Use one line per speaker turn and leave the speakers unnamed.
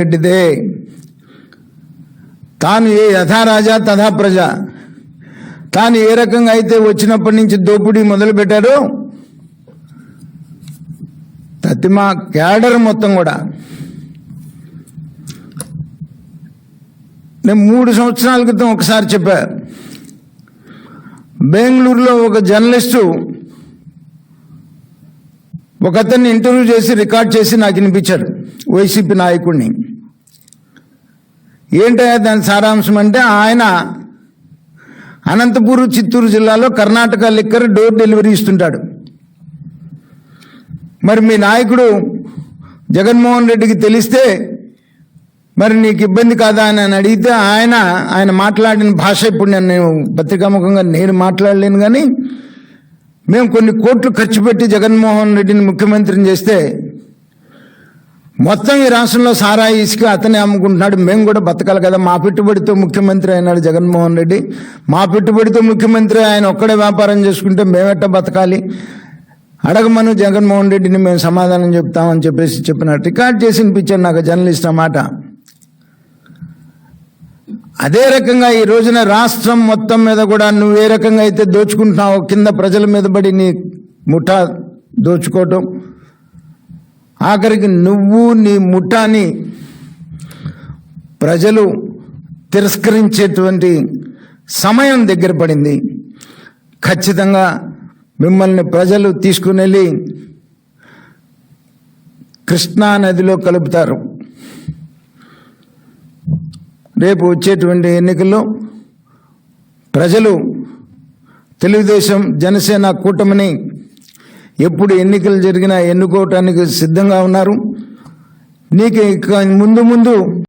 రెడ్డిదే తాను ఏ యథారాజా తథా ప్రజ? తాను ఏ రకంగా అయితే వచ్చినప్పటి నుంచి దోపిడీ మొదలు పెట్టారో తతిమా క్యాడర్ మొత్తం కూడా. నేను మూడు సంవత్సరాల క్రితం ఒకసారి చెప్పా. బెంగళూరులో ఒక జర్నలిస్టు ఒక అతన్ని ఇంటర్వ్యూ చేసి రికార్డ్ చేసి నాకు వినిపించాడు వైసీపీ నాయకుడిని. ఏంటయ్యా దాని సారాంశం అంటే ఆయన అనంతపూర్ చిత్తూరు జిల్లాలో కర్ణాటక లిక్కర్ డోర్ డెలివరీ ఇస్తుంటాడు. మరి మీ నాయకుడు జగన్మోహన్ రెడ్డికి తెలిస్తే మరి నీకు ఇబ్బంది కాదా అని అని అడిగితే ఆయన ఆయన మాట్లాడిన భాష ఇప్పుడు నేను నేను పత్రికాముఖంగా నేను మాట్లాడలేను కానీ మేము కొన్ని కోట్లు ఖర్చు పెట్టి జగన్మోహన్ రెడ్డిని ముఖ్యమంత్రిని చేస్తే మొత్తం ఈ రాష్ట్రంలో సారాయి ఇసుక అతనే అమ్ముకుంటున్నాడు. మేము కూడా బతకాలి కదా. మా పెట్టుబడితో ముఖ్యమంత్రి అయినాడు జగన్మోహన్ రెడ్డి. మా పెట్టుబడితో ముఖ్యమంత్రి ఆయన ఒక్కడే వ్యాపారం చేసుకుంటే మేమెట్ట బతకాలి? అడగమను జగన్మోహన్ రెడ్డిని మేము సమాధానం చెప్తామని చెప్పేసి చెప్పిన రికార్డ్ చేసి వినిపించాడు నాకు జర్నలిస్ట్ ఆ మాట అదే రకంగా ఈ రోజున రాష్ట్రం మొత్తం మీద కూడా నువ్వు ఏ రకంగా అయితే దోచుకుంటున్నావో కింద ప్రజల మీద పడి నీ ముఠా దోచుకోవటం ఆఖరికి నువ్వు నీ ముఠాని ప్రజలు తిరస్కరించేటువంటి సమయం దగ్గర పడింది. ఖచ్చితంగా మిమ్మల్ని ప్రజలు తీసుకుని వెళ్ళి కృష్ణా నదిలో కలుపుతారు. రేపు వచ్చేటువంటి ఎన్నికల్లో ప్రజలు తెలుగుదేశం జనసేన కూటమిని ఎప్పుడు ఎన్నికలు జరిగినా ఎన్నుకోవటానికి సిద్ధంగా ఉన్నారు. నీకు ముందు ముందు